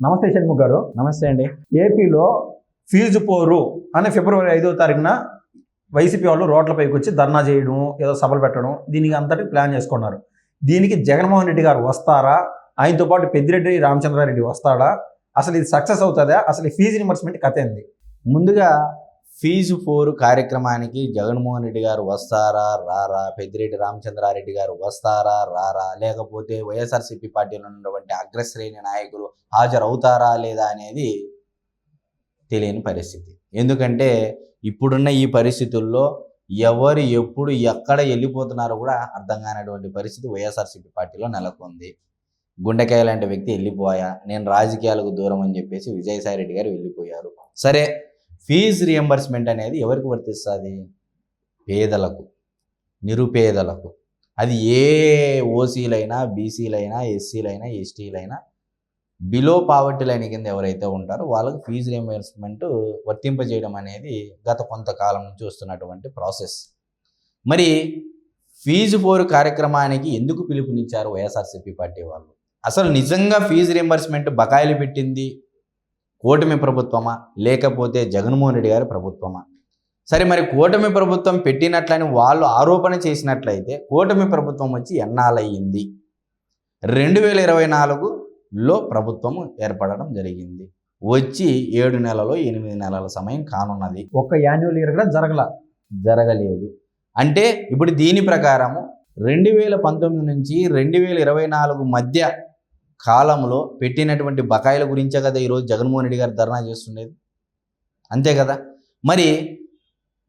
నమస్తే షణ్ముఖ్ గారు. నమస్తే అండి. ఏపీలో ఫీజు పోరు అని ఫిబ్రవరి ఐదో తారీఖున వైసీపీ వాళ్ళు రోడ్లపైకి వచ్చి ధర్నా చేయడం ఏదో సభలు పెట్టడం దీనికి అంతటి ప్లాన్ చేసుకున్నారు. దీనికి జగన్మోహన్ రెడ్డి గారు వస్తారా? ఆయనతో పాటు పెద్దిరెడ్డి రామచంద్రారెడ్డి వస్తాడా? అసలు ఇది సక్సెస్ అవుతుందా? అసలు ఈ ఫీజు రిమర్స్మెంట్ కథ ఏంది? ముందుగా ఫీజు ఫోర్ కార్యక్రమానికి జగన్మోహన్ రెడ్డి గారు వస్తారా రారా? పెద్దిరెడ్డి రామచంద్రారెడ్డి గారు వస్తారా రారా? లేకపోతే వైఎస్ఆర్సీపీ పార్టీలో ఉన్నటువంటి అగ్రశ్రేణి నాయకులు హాజరవుతారా లేదా అనేది తెలియని పరిస్థితి. ఎందుకంటే ఇప్పుడున్న ఈ పరిస్థితుల్లో ఎవరు ఎప్పుడు ఎక్కడ వెళ్ళిపోతున్నారో కూడా అర్థం కానటువంటి పరిస్థితి వైఎస్ఆర్సీపీ పార్టీలో నెలకొంది. గుండెకాయ లాంటి వ్యక్తి వెళ్ళిపోయా నేను రాజకీయాలకు దూరం అని చెప్పేసి విజయసాయి రెడ్డి గారు వెళ్ళిపోయారు. సరే ఫీజు రియంబర్స్మెంట్ అనేది ఎవరికి వర్తిస్తుంది? పేదలకు నిరుపేదలకు. అది ఏ ఓసీలైనా బీసీలైనా ఎస్సీలైనా ఎస్టీలైనా బిలో పావర్టీ లైన్ కింద ఎవరైతే ఉంటారో వాళ్ళకి ఫీజు రియంబర్స్మెంట్ వర్తింపజేయడం అనేది గత కొంతకాలం నుంచి వస్తున్నటువంటి ప్రాసెస్. మరి ఫీజు ఫోర్ కార్యక్రమానికి ఎందుకు పిలుపునిచ్చారు వైఎస్ఆర్సీపీ పార్టీ వాళ్ళు? అసలు నిజంగా ఫీజు రియంబర్స్మెంట్ బకాయిలు పెట్టింది కూటమి ప్రభుత్వమా? లేకపోతే జగన్మోహన్ రెడ్డి గారి ప్రభుత్వమా? సరే మరి కూటమి ప్రభుత్వం పెట్టినట్లని వాళ్ళు ఆరోపణ చేసినట్లయితే కూటమి ప్రభుత్వం వచ్చి ఎన్నాళ్ళయ్యింది రెండు వేల ఇరవై నాలుగు నాలుగులో ప్రభుత్వం ఏర్పడడం జరిగింది. వచ్చి ఏడు నెలలో ఎనిమిది నెలల సమయం కానున్నది. ఒక్క యాన్యువల్ ఇయర్ కూడా జరగల. జరగలేదు. అంటే ఇప్పుడు దీని ప్రకారము రెండు వేల పంతొమ్మిది నుంచి రెండు వేల ఇరవై నాలుగు మధ్య కాలంలో పెట్టినటువంటి బకాయిల గురించే కదా ఈరోజు జగన్మోహన్ రెడ్డి గారు ధర్నా చేస్తుండేది. అంతే కదా? మరి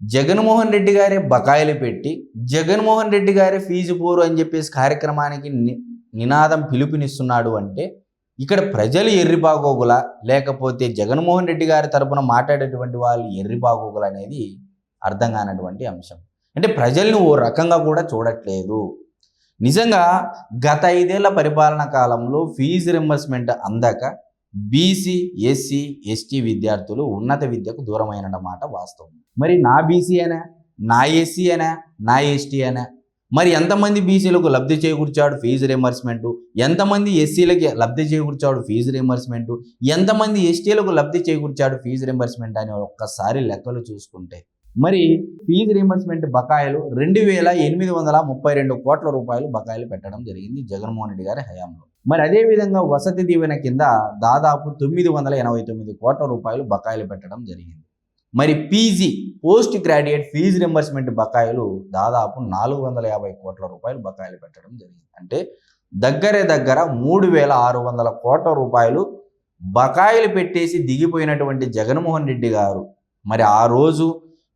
జగన్మోహన్ రెడ్డి గారే బకాయిలు పెట్టి జగన్మోహన్ రెడ్డి గారే ఫీజు పోరు అని చెప్పేసి కార్యక్రమానికి ని- నినాదం పిలుపునిస్తున్నాడు అంటే ఇక్కడ ప్రజలు ఎర్రిబాగోగుల లేకపోతే జగన్మోహన్ రెడ్డి గారి తరపున మాట్లాడేటువంటి వాళ్ళు ఎర్రిబాగోగుల అనేది అర్థం కానటువంటి అంశం. అంటే ప్రజల్ని ఓ రకంగా కూడా చూడట్లేదు. నిజంగా గత ఐదేళ్ళ పరిపాలన కాలంలో ఫీజు రింబర్స్మెంట్ అందక బీసీ ఎస్సీ ఎస్టీ విద్యార్థులు ఉన్నత విద్యకు దూరమైన మాట వాస్తవం. మరి నా బీసీ అయినా నా ఎస్సీ అయినా నా ఎస్టీ అయినా మరి ఎంతమంది బీసీలకు లబ్ధి చేకూర్చాడు ఫీజు రియంబర్స్మెంట్ ఎంతమంది ఎస్సీలకి లబ్ధి చేకూర్చాడు ఫీజు రియంబర్స్మెంట్ ఎంతమంది ఎస్టీలకు లబ్ధి చేకూర్చాడు ఫీజు రియంబర్స్మెంట్ అని ఒక్కసారి లెక్కలు చూసుకుంటే. మరి ఫీజు రియంబర్స్మెంట్ బకాయిలు రెండు వేల ఎనిమిది వందల ముప్పై రెండు కోట్ల రూపాయలు బకాయిలు పెట్టడం జరిగింది జగన్మోహన్ రెడ్డి గారి హయాంలో. మరి అదే విధంగా వసతి దీవెన కింద దాదాపు తొమ్మిది వందల ఎనభై తొమ్మిది కోట్ల రూపాయలు బకాయిలు పెట్టడం జరిగింది. మరి PG post graduate fee reimbursement బకాయిలు దాదాపు నాలుగు వందల యాభై కోట్ల రూపాయలు బకాయిలు పెట్టడం జరిగింది. అంటే దగ్గరే దగ్గర మూడు వేల ఆరు వందల కోట్ల రూపాయలు బకాయిలు పెట్టేసి దిగిపోయినటువంటి జగన్మోహన్ రెడ్డి గారు మరి ఆ రోజు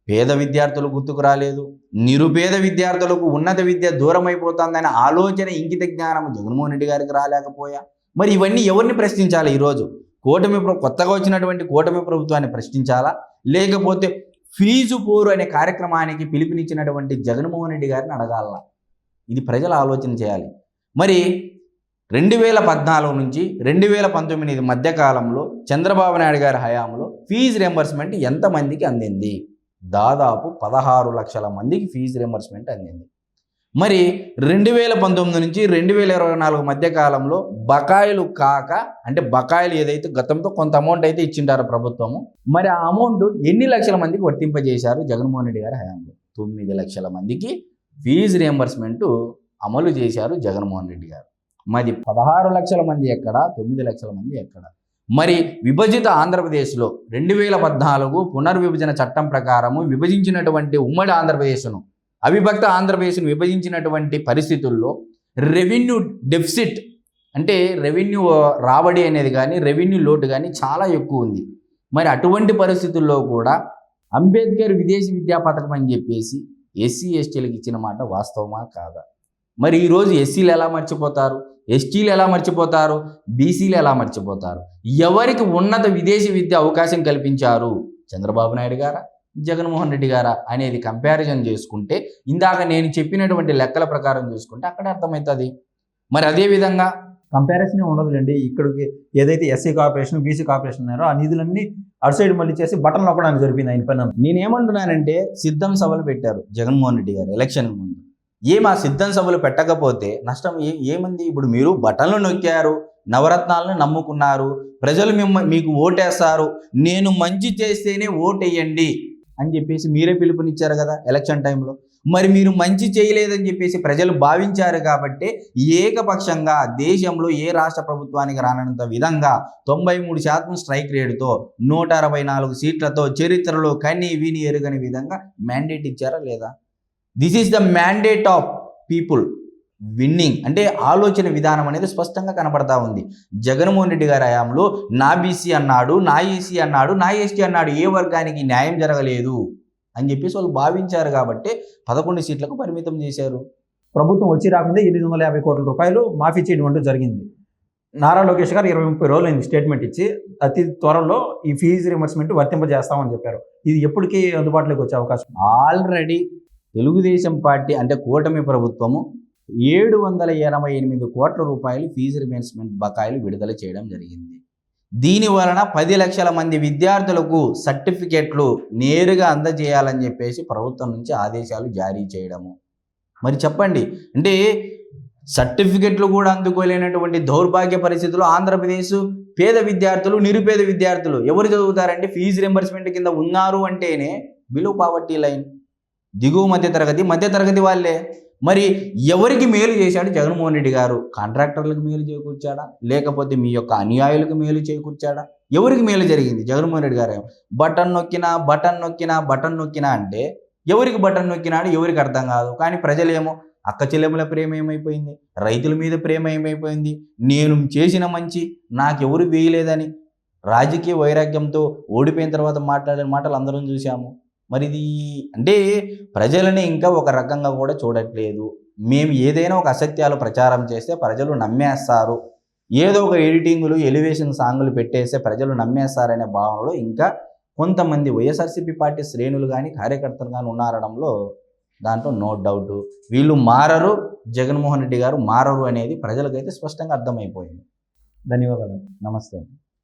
పేద విద్యార్థులు గుర్తుకు రాలేదు. నిరుపేద విద్యార్థులకు ఉన్నత విద్య దూరం అయిపోతుందనే ఆలోచన ఇంకిత జ్ఞానం జగన్మోహన్ రెడ్డి గారికి రాలేకపోయా? మరి ఇవన్నీ ఎవరిని ప్రశ్నించాలి ఈరోజు? కూటమి కొత్తగా వచ్చినటువంటి కూటమి ప్రభుత్వాన్ని ప్రశ్నించాలా? లేకపోతే ఫీజు పోరు అనే కార్యక్రమానికి పిలుపునిచ్చినటువంటి జగన్మోహన్ రెడ్డి గారిని అడగాల ఇది ప్రజలు ఆలోచన చేయాలి. మరి రెండు వేల పద్నాలుగు నుంచి రెండు వేల పంతొమ్మిది మధ్యకాలంలో చంద్రబాబు నాయుడు గారి హయాంలో ఫీజు రియంబర్స్మెంట్ ఎంతమందికి అందింది? దాదాపు పదహారు లక్షల మందికి ఫీజు రియంబర్స్మెంట్ అందింది. మరి రెండు వేల పంతొమ్మిది నుంచి రెండు వేల ఇరవై నాలుగు మధ్య కాలంలో బకాయిలు కాక అంటే బకాయిలు ఏదైతే గతంతో కొంత అమౌంట్ అయితే ఇచ్చింటారు ప్రభుత్వము మరి ఆ అమౌంట్ ఎన్ని లక్షల మందికి వర్తింపజేశారు జగన్మోహన్ రెడ్డి గారి హయాంలో? తొమ్మిది లక్షల మందికి ఫీజు రియంబర్స్మెంట్ అమలు చేశారు జగన్మోహన్ రెడ్డి గారు. మరి పదహారు లక్షల మంది ఎక్కడ తొమ్మిది లక్షల మంది ఎక్కడ? మరి విభజిత ఆంధ్రప్రదేశ్లో రెండు వేల పద్నాలుగు పునర్విభజన చట్టం ప్రకారము విభజించినటువంటి ఉమ్మడి ఆంధ్రప్రదేశ్ను అవిభక్త ఆంధ్రప్రదేశ్ను విభజించినటువంటి పరిస్థితుల్లో రెవెన్యూ డెఫిసిట్ అంటే రెవెన్యూ రాబడి అనేది కానీ రెవెన్యూ లోటు కానీ చాలా ఎక్కువ ఉంది. మరి అటువంటి పరిస్థితుల్లో కూడా అంబేద్కర్ విదేశీ విద్యా పథకం అని చెప్పేసి ఎస్సీ ఎస్టీలకు ఇచ్చిన మాట వాస్తవమా కాదా? మరి ఈరోజు ఎస్సీలు ఎలా మర్చిపోతారు? ఎస్టీలు ఎలా మర్చిపోతారు? బీసీలు ఎలా మర్చిపోతారు? ఎవరికి ఉన్నత విదేశీ విద్య అవకాశం కల్పించారు? చంద్రబాబు నాయుడు గారా? జగన్మోహన్ రెడ్డి గారా అనేది కంపారిజన్ చేసుకుంటే ఇందాక నేను చెప్పినటువంటి లెక్కల ప్రకారం చూసుకుంటే అక్కడ అర్థమవుతుంది. మరి అదే విధంగా కంపారిజన్ ఉండదులేండి. ఇక్కడికి ఏదైతే ఎస్సీ కార్పొరేషన్ బీసీ కార్పొరేషన్ ఉన్నారో ఆ నిధులన్నీ అటు సైడ్ మళ్ళీ చేసి బటన్ నొక్కడానికి జరిపింది ఆయన పని. నేనేమంటున్నానంటే సిద్ధం సభలు పెట్టారు జగన్మోహన్ రెడ్డి గారు ఎలక్షన్ ముందు. ఏం ఆ సిద్ధం సభలు పెట్టకపోతే నష్టం ఏ ఏమంది? ఇప్పుడు మీరు బటన్లు నొక్కారు నవరత్నాలను నమ్ముకున్నారు ప్రజలు మిమ్మ మీకు ఓటేస్తారు నేను మంచి చేస్తేనే ఓటేయండి. అని చెప్పేసి మీరే పిలుపునిచ్చారు కదా ఎలక్షన్ టైంలో మరి మీరు మంచి చేయలేదని చెప్పేసి ప్రజలు భావించారు కాబట్టి ఏకపక్షంగా దేశంలో ఏ రాష్ట్ర ప్రభుత్వానికి రానంత విధంగా తొంభై మూడు శాతం స్ట్రైక్ రేటుతో నూట అరవై నాలుగు సీట్లతో చరిత్రలో కని విని ఎరుగని విధంగా మ్యాండేట్ ఇచ్చారా లేదా? This is the mandate of people winning అంటే ఆలోచన విధానం అనేది స్పష్టంగా కనబడతా ఉంది. జగన్మోహన్ రెడ్డి గారి హయాంలో నా బీసీ అన్నాడు నా ఈసీ అన్నాడు నా ఎస్టీ అన్నాడు ఏ వర్గానికి న్యాయం జరగలేదు అని చెప్పేసి వాళ్ళు భావించారు కాబట్టి పదకొండు సీట్లకు పరిమితం చేశారు. ప్రభుత్వం వచ్చి రాకుండా ఎనిమిది వందల యాభై కోట్ల రూపాయలు మాఫీ చేయడం అంటూ జరిగింది. నారా లోకేష్ గారు ఇరవై ముప్పై రోజులు అయింది స్టేట్మెంట్ ఇచ్చి అతి త్వరలో ఈ ఫీజు రిమర్స్మెంట్ వర్తింపజేస్తామని చెప్పారు. ఇది ఎప్పటికీ అందుబాటులోకి వచ్చే అవకాశం. ఆల్రెడీ తెలుగుదేశం పార్టీ అంటే కూటమి ప్రభుత్వము ఏడు వందల ఎనభై ఎనిమిది కోట్ల రూపాయలు ఫీజు రిమెన్స్మెంట్ బకాయిలు విడుదల చేయడం జరిగింది. దీని వలన పది లక్షల మంది విద్యార్థులకు సర్టిఫికెట్లు నేరుగా అందజేయాలని చెప్పేసి ప్రభుత్వం నుంచి ఆదేశాలు జారీ చేయడము. మరి చెప్పండి అంటే సర్టిఫికెట్లు కూడా అందుకోలేనటువంటి దౌర్భాగ్య పరిస్థితులు ఆంధ్రప్రదేశ్ పేద విద్యార్థులు నిరుపేద విద్యార్థులు ఎవరు చదువుతారంటే ఫీజు రింబర్స్మెంట్ కింద ఉన్నారు అంటేనే బిలో పావర్టీ లైన్. దిగువ మధ్య తరగతి మధ్య తరగతి వాళ్ళే. మరి ఎవరికి మేలు చేశాడు జగన్మోహన్ రెడ్డి గారు? కాంట్రాక్టర్లకు మేలు చేకూర్చాడా? లేకపోతే మీ యొక్క అనుయాయులకు మేలు చేకూర్చాడా? ఎవరికి మేలు జరిగింది? జగన్మోహన్ రెడ్డి గారు. బటన్ నొక్కినా బటన్ నొక్కినా బటన్ నొక్కినా అంటే ఎవరికి బటన్ నొక్కినాడు ఎవరికి అర్థం కాదు. కానీ ప్రజలేమో అక్క చెల్లెముల ప్రేమ ఏమైపోయింది? రైతుల మీద ప్రేమ ఏమైపోయింది? నేను చేసిన మంచి నాకెవరు వేయలేదని రాజకీయ వైరాగ్యంతో ఓడిపోయిన తర్వాత మాట్లాడిన మాటలు అందరం చూసాము మరి ఇది అంటే ప్రజలని ఇంకా ఒక రకంగా కూడా చూడట్లేదు. మేము ఏదైనా ఒక అసత్యాలు ప్రచారం చేస్తే ప్రజలు నమ్మేస్తారు. ఏదో ఒక ఎడిటింగులు ఎలివేషన్ సాంగులు పెట్టేస్తే ప్రజలు నమ్మేస్తారనే భావనలో ఇంకా కొంతమంది వైఎస్ఆర్సీపీ పార్టీ శ్రేణులు కానీ కార్యకర్తలు కానీ ఉన్నారడంలో దాంట్లో నో డౌట్ వీళ్ళు మారరు జగన్మోహన్ రెడ్డి గారు మారరు అనేది ప్రజలకైతే స్పష్టంగా అర్థమైపోయింది. ధన్యవాదాలు. నమస్తే